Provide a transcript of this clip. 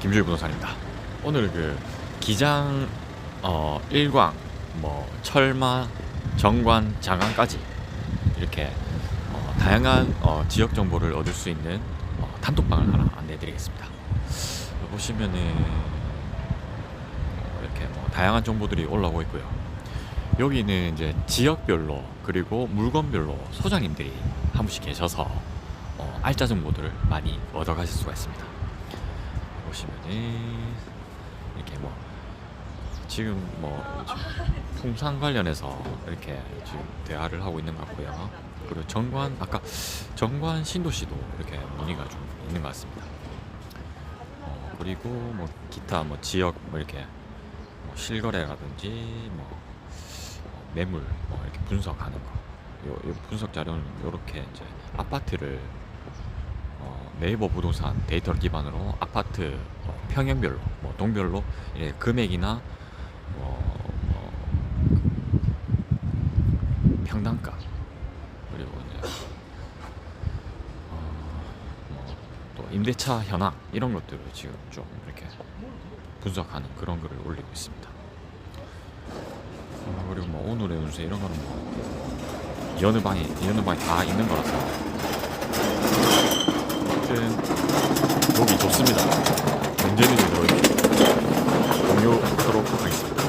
김주일 부동산입니다. 오늘 그 기장 어 일광 뭐 철마 정관 장안까지 이렇게 어, 다양한 어, 지역 정보를 얻을 수 있는 어, 단톡방을 하나 안내해드리겠습니다. 보시면은 어, 이렇게 뭐 다양한 정보들이 올라오고 있고요. 여기는 이제 지역별로 그리고 물건별로 소장님들이 한 분씩 계셔서 어, 알짜 정보들을 많이 얻어가실 수가 있습니다. 보시면은 이렇게 뭐 지금 뭐 지금 풍산 관련해서 이렇게 지금 대화를 하고 있는 것 같고요. 그리고 정관 아까 정관 신도시도 이렇게 문의가 좀 있는 것 같습니다. 어, 그리고 뭐 기타 뭐 지역 뭐 이렇게 뭐 실거래라든지 뭐 어, 매물 뭐 이렇게 분석하는 거. 요, 요 분석 자료는 이렇게 이제 아파트를 어, 네이버 부동산 데이터를 기반으로 아파트 어, 평형별로 뭐 동별로 예, 금액이나 뭐, 뭐 평당가 그리고 이제 어, 뭐또 임대차 현황 이런 것들을 지금 좀 이렇게 분석하는 그런 글을 올리고 있습니다. 어, 그리고 뭐 오늘의 운세 이런 거는 뭐 여느 방에 여느 방에 다 있는 거라서 아무튼 보기 좋습니다. 언제든지 이렇게 공유하도록 하겠습니다.